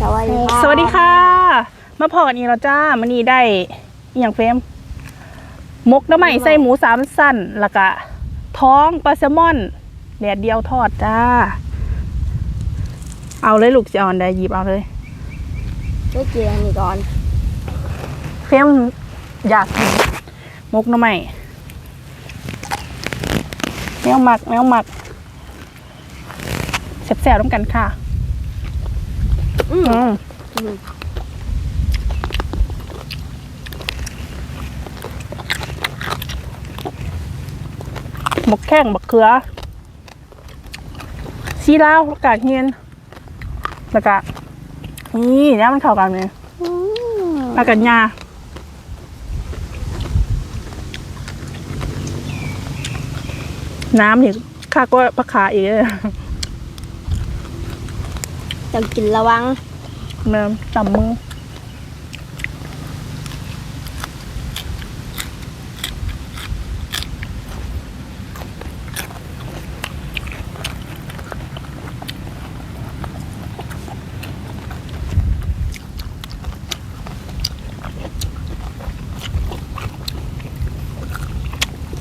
สวัสดีค่ะสวัสดีค่ะ มาพอกันอีกแล้วจ้ามันนี้ได้อหย่างเฟรมมกน้ำใหม่ใส่หมูสามสั้นแล้วก็ท้องปลาแซลมอนแดดเดียวทอดจ้า เอาเลยลูกจะเอ่อนได้หยิบเอาเลยได้เกียร์นี่ก่อนเฟรมอยากกินมกน้ำใหม่แมวหมักแมวหมักแซ่บๆต้องกันค่ะ อืมอืมอืมหมกแข้งหมกเขือซีลาวกาดเฮียนแล้วก็นี่แล้วมันเข้ากันเลยอืมปลากันยาน้ำนี่ข้าก็ปลาขาอีกเลย ต้องกินระวังเนิมต่ำมือ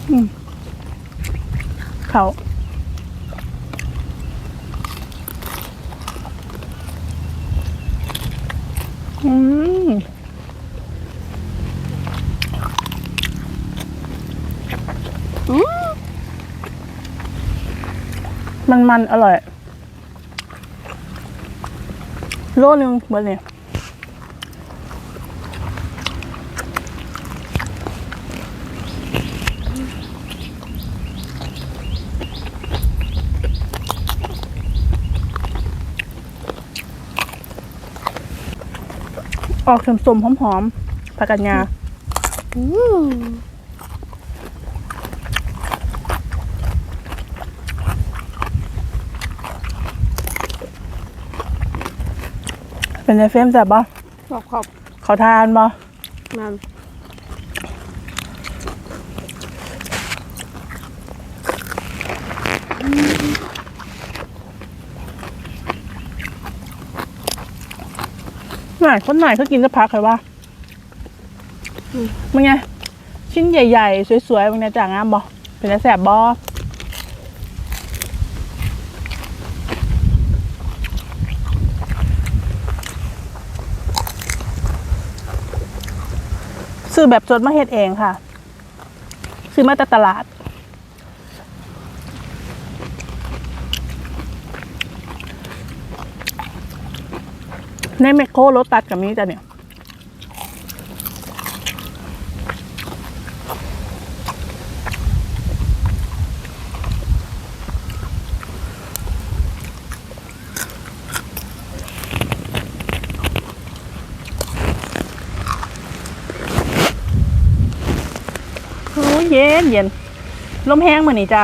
อืมเขา มันมันอร่อย โลนึงเบอร์เนี่ย ออกสมๆหอมๆผักกัญญาอืมเป็นไงเฟรมแซ่บบ่ขอบขอบเขาทานบ่มัน หน่อยคนหน่อยเขากินจะพักเลยว่ามึงไง ชิ้นใหญ่ๆ สวยๆมึงเนี่ยจ่างามบ่เป็นไงแซ่บบ่ซื้อแบบสดมาเฮ็ดเองค่ะ ซื้อมาจากตลาด ในแมคโครรถตัดกับนี้จ้ะเนี่ยโอ้ยเย็นเย็นลมแห้งเหมือนนี่จ้ะ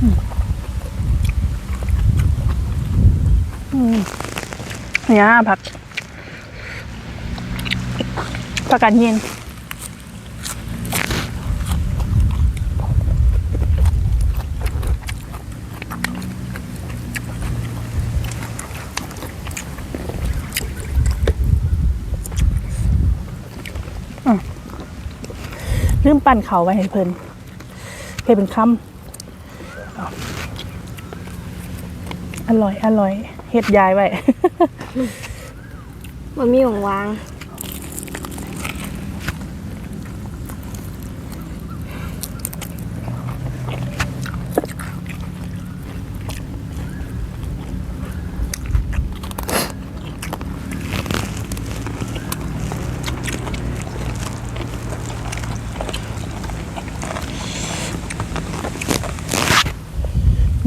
อืมอืม เนี่ยผักผักกันเย็นลืมปั่นเขาไว้ให้เพิ่นเพื่อเป็นคำอร่อย อร่อย เฮ็ดยายไว้ มันมีของวาง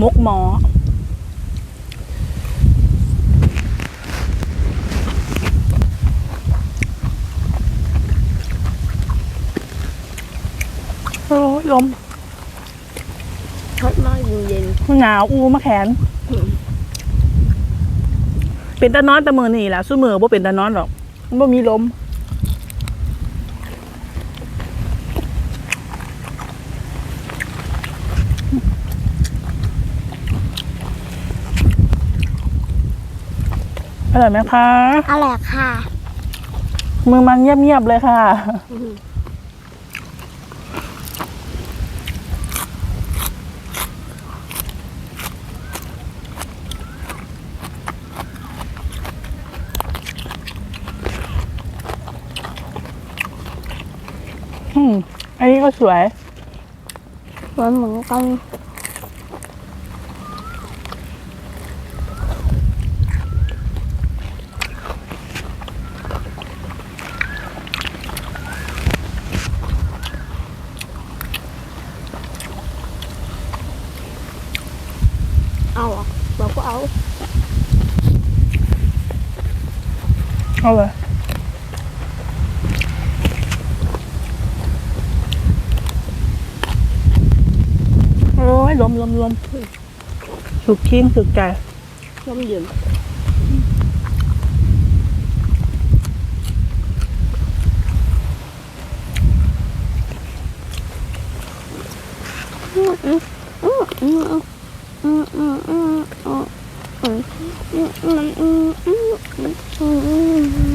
มุกหมอ ลมทอดมากเย็นเย็นหนาวอูมาแขนๆอืมเป็นตะนอนแตะมือนี่แหละสู้มือบ่เป็นตะนอนหรอกมันบ่มีลมอร่อยไหมคะ อร่อยค่ะ มือมันเงียบๆเลยค่ะ อืม อันนี้ ก็สวยเหมือนเหมือนกันเอาเหรอะเราก็เอา เอาเลยโอ้ยลมลมลม สุกชิ้นสุกใจน้ำเย็นอืม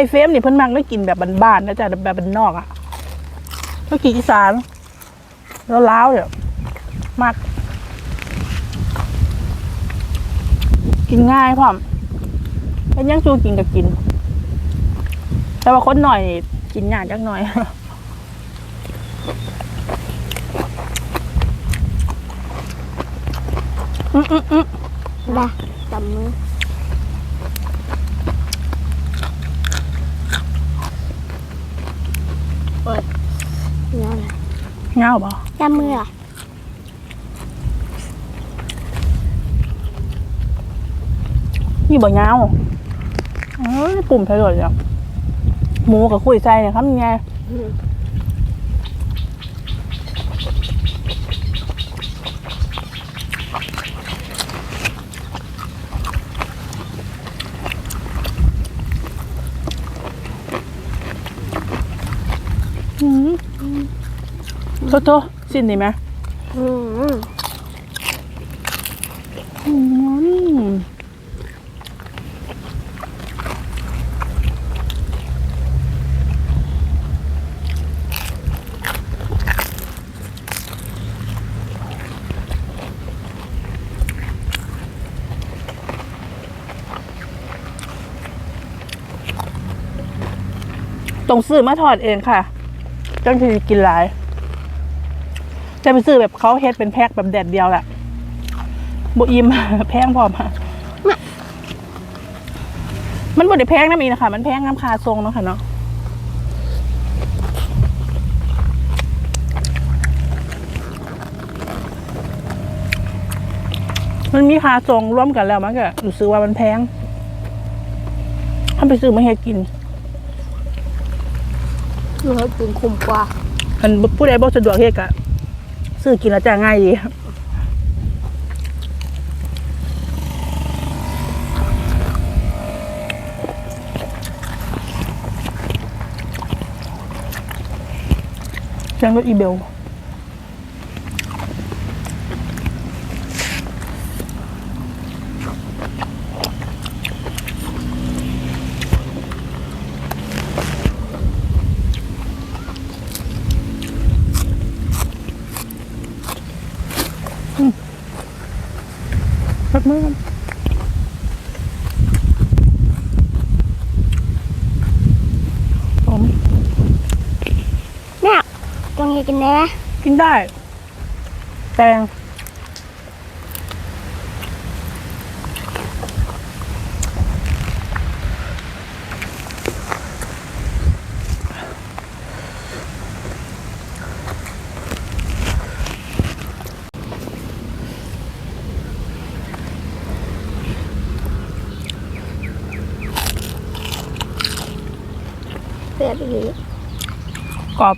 ไอเฟมนี่เพิ่นมักได้กินแบบบ้านๆนะจ๊ะแบบบ้านนอกอะก็กินอีสาน แล้วล้าวเนี่ยมาก กินง่ายพร้อมเป็นยังจูกินก็กิน แต่ว่าคนหน่อยกินยากจักหน่อยอืมอืมอืมได้จับมือโอ๊ยนี่อะไร เงาเปล่าจับมือเหรอนี่บ่เงาเอ้ยปุ่มใส่เลยอะหมูกับคุยใจเนี่ยครับไงอืมอืม โทษโทษสิ้นดีไหมอืมอืมต้องซื้อมาทอดเองค่ะจังที่กินหลาย จะไปซื้อแบบเขาเฮ็ดเป็นแพ็คแบบแดดเดียวแหละบอิมแพงพร้อมอะมันบ่ได้แพงน้ำอีนะคะ มันแพงน้ำคาทรงเนาะค่ะเนาะมันมีคาทรงร่วมกันแล้วมันก็รู้สึกว่ามันแพงถ้าไปซื้อมาเฮ็ดกินคือให้กินคุ้มกว่ามันผู้ใดบ่สะดวกเฮ็ดก็ ซื้อกินแล้วจะง่ายดีเสียงรถอีเบล พักมือผมแม่ตรงนี้กินได้ไหมกินได้ แตง กรอบ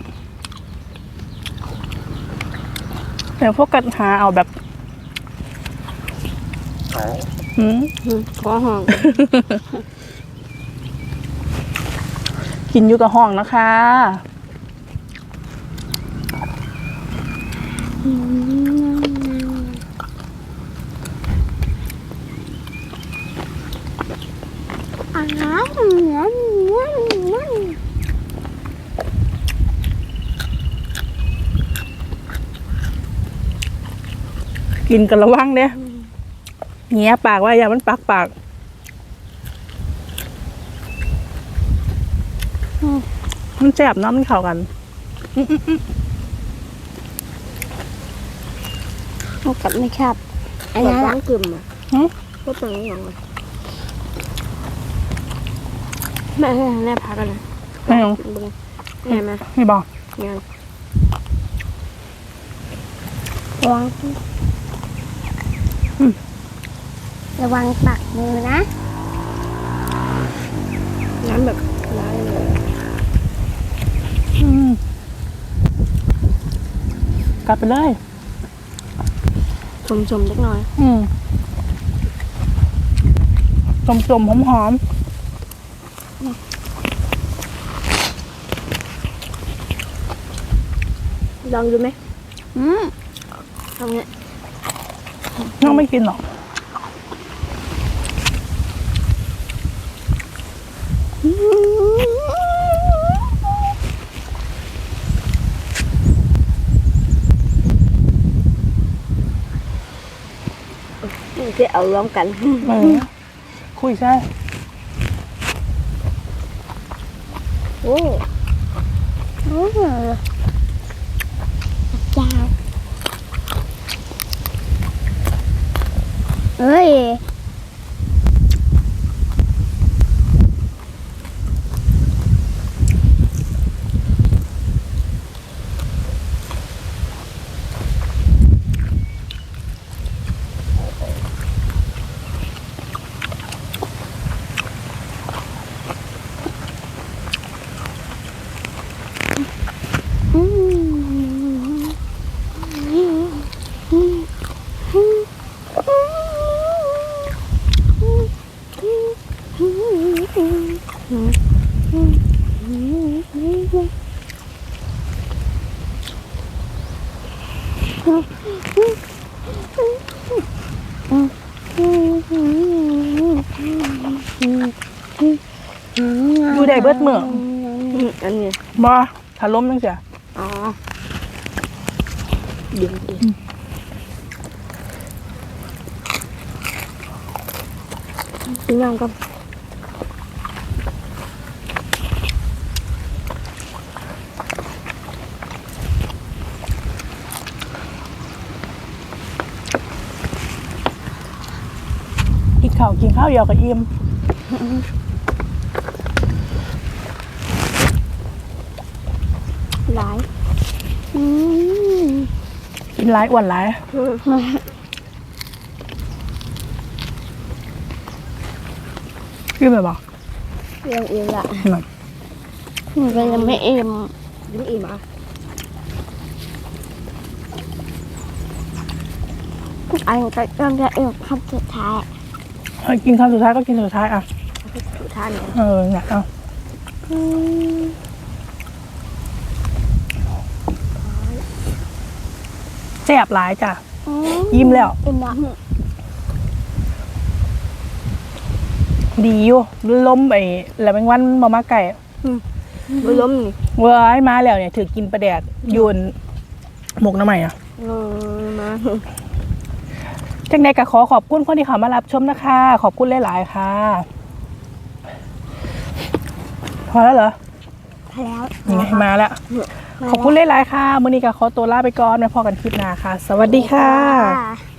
เดี๋ยวพวกกันหาเอาแบบหืมขอห้อง กินอยู่กับห้องนะคะ อ้าวเหมือนเหมือนเหมือน กินกันระวังเด้เงี้ยปากว่าอย่ามันปากปากมันแสบเน้ำมันเข้ากันพวกกับไม่ชอบอันนั้นล้างกลุ่มอะหึพวกตรงนี้ยังไงแม่แม่พักกันนะไม่เอาบึงแม่มาไม่บอกงานระวัง ระวังปักมือนะ น้ำแบบร้ายเลยอืมกลับไปเลยชมๆเล็กน้อย อืมจมจมๆหอมหอมลองดูไหมอืมทำเงี้ยๆ น้องไม่กินหรอกจะเอารวมกันเออคุยใช่โอ้โอ้ยาว เอ้ อยู่ได้เบิดเมืองอันนี้บอถ้าล้มจังเสียอ๋อดึงดิกินน้ำกัน ข้าวกินข้าวเดียวกับอิ่มหลายอืมกินหลายอ้วนหลายกินเลยบอกเรื่องอื่นละนั่นมันก็ยังไม่เอ็มยังอิ่มอะอันก็เริ่มจะเอ็มคำสุดท้าย ให้กินคำสุดท้ายก็กินสุดท้ายอะสุดท้ายเนี่ยเออเนี่ยเอาอืมแซ่บหลายจ้ะ ยิ้มแล้ว อิ่มแล้วดีอยู่ล้มไปแล้วแมงวันมามาไก่ไม่ล้มนี่เว้ยมาแล้วเนี่ย ถือกินประแดดอยูนหมกน้ำใหม่อะเออมา จังใดก็ขอขอบคุณคนที่เขามารับชมนะคะ ขอบคุณหลายๆค่ะ พอแล้วเหรอพอแล้วยังไงมาแล้ว ขอบคุณหลายๆค่ะมื้อนี้ก็ขอตัวลาไปก่อนไว้พอกันคลิปหน้าค่ะ สวัสดีค่ะค่ะ